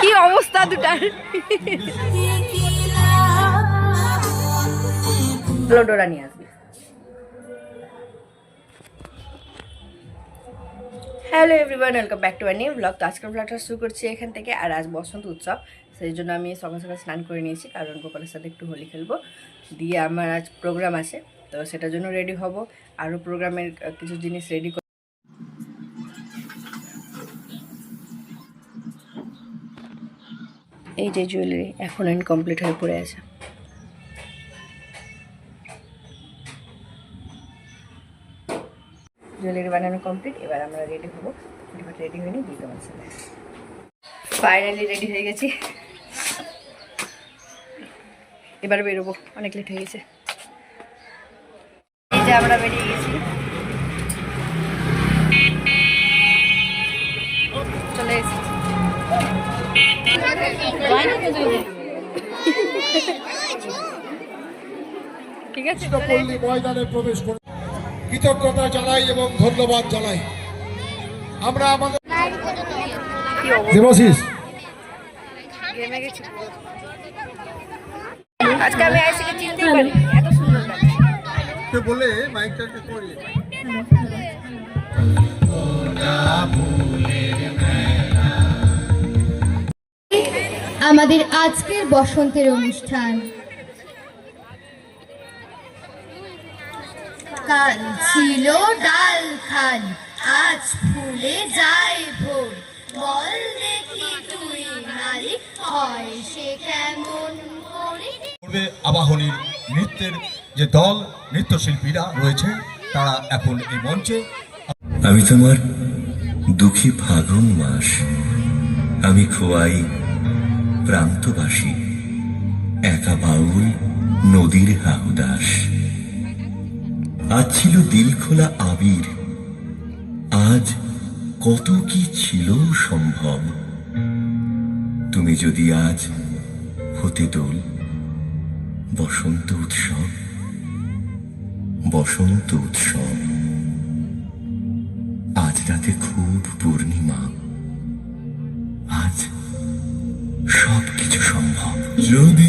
কি অবস্থা দুটার? ডোরা নিয়ে আসবি। Hello everyone welcome back to my new blog তো আজকের ব্লগটা শুরু করছি এখান থেকে, আর আজ বসন্ত উৎসব, সেই জন্য আমি সকাল সকাল স্নান করে নিয়েছি, কারণ গোপালের সাথে একটু হোলি খেলব। দিয়ে আমার আজ প্রোগ্রাম আছে, তো সেটার জন্য রেডি হব। আরও প্রোগ্রামের কিছু জিনিস রেডি এই যে জুয়েলারি এখন ইনকমপ্লিট হয়ে পড়ে আছে। জুয়েলারি বানানো কমপ্লিট এবার আমরা রেডি হব। ফটাফট রেডি হয়ে নিই দিয়ে তোমার সাথে ফাইনালি রেডি হয়ে গেছি। এবার বেরোবো, অনেক লেট হয়ে গেছে। এই যে আমরা বেরিয়ে গেছি। চলে এসেছি। ঠিক আছে। ময়দানে প্রবেশ করে কৃতজ্ঞতা জানাই এবং ধন্যবাদ জানাই। আমরা আমাদের দেবাশিস। ঘেমে গেছি। পুরো। আজকে আমি আইসিকে চিনতেই পারি এত সুন্দর বলে মাইকটাকে করিয়ে। আমাদের আজকের বসন্তের অনুষ্ঠান। কাল ছিল ডাল খাল আজ ফুলে যায় ভোর। বল দেখি তুই নারী হয় সে কেমন পূর্বে আবাহনীর নৃত্যের যে দল নৃত্যশিল্পীরা রয়েছে তারা এখন এই মঞ্চে। আমি তোমার দুঃখী ফাগুন মাস। আমি খোয়াই প্রান্তবাসী একা বাউল, নদীর হাহুদাস আজ ছিল দিল খোলা আবির। আজ কত কি ছিল সম্ভব। তুমি যদি আজ হতে দোল, বসন্ত উৎসব বসন্ত উৎসব। আজ রাতে খুব পূর্ণিমা। সব কিছু সম্ভব। যদি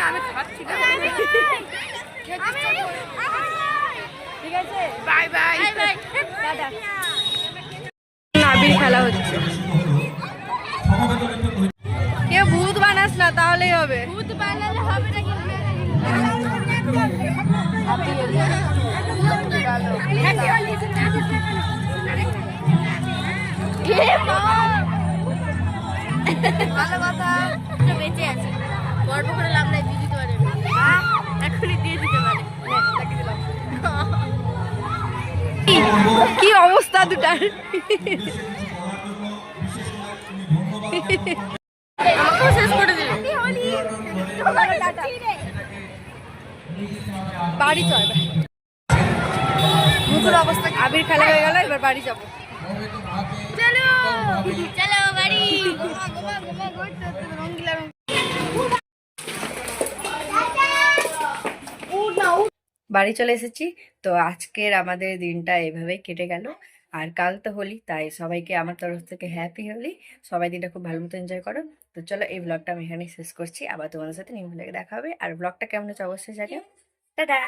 না আমি খাচ্ছি না ঠিক আছে বাই বাই টাটা নাবির খেলা হচ্ছে কেউ ভূত বানাস না তাহলেই হবে ভূত বানালে হবে না ভালো কথা বেঁচে আছে গর্ব করে লাভ নাই দিয়ে দিতে পারে এখনই দিয়ে দিতে পারে তাকে দিলাম। দাদুটার আমাকেও শেষ করে দিল বাড়ি চল মুখের অবস্থা আবির খেলা হয়ে গেল এবার বাড়ি যাব চলো চলো বাড়ি বাড়ি চলে এসেছি। তো আজকের আমাদের দিনটা এভাবে কেটে গেল। আর কাল তো হোলি, তাই সবাইকে আমার তরফ থেকে হ্যাপি হোলি সবাই দিনটা খুব ভালো মতো এনজয় করো। তো চলো এই ব্লগটা আমি এখানেই শেষ করছি। আবার তোমাদের সাথে নিউ দেখা হবে। আর ব্লগটা কেমন হচ্ছে অবশ্যই জানিও। টাটা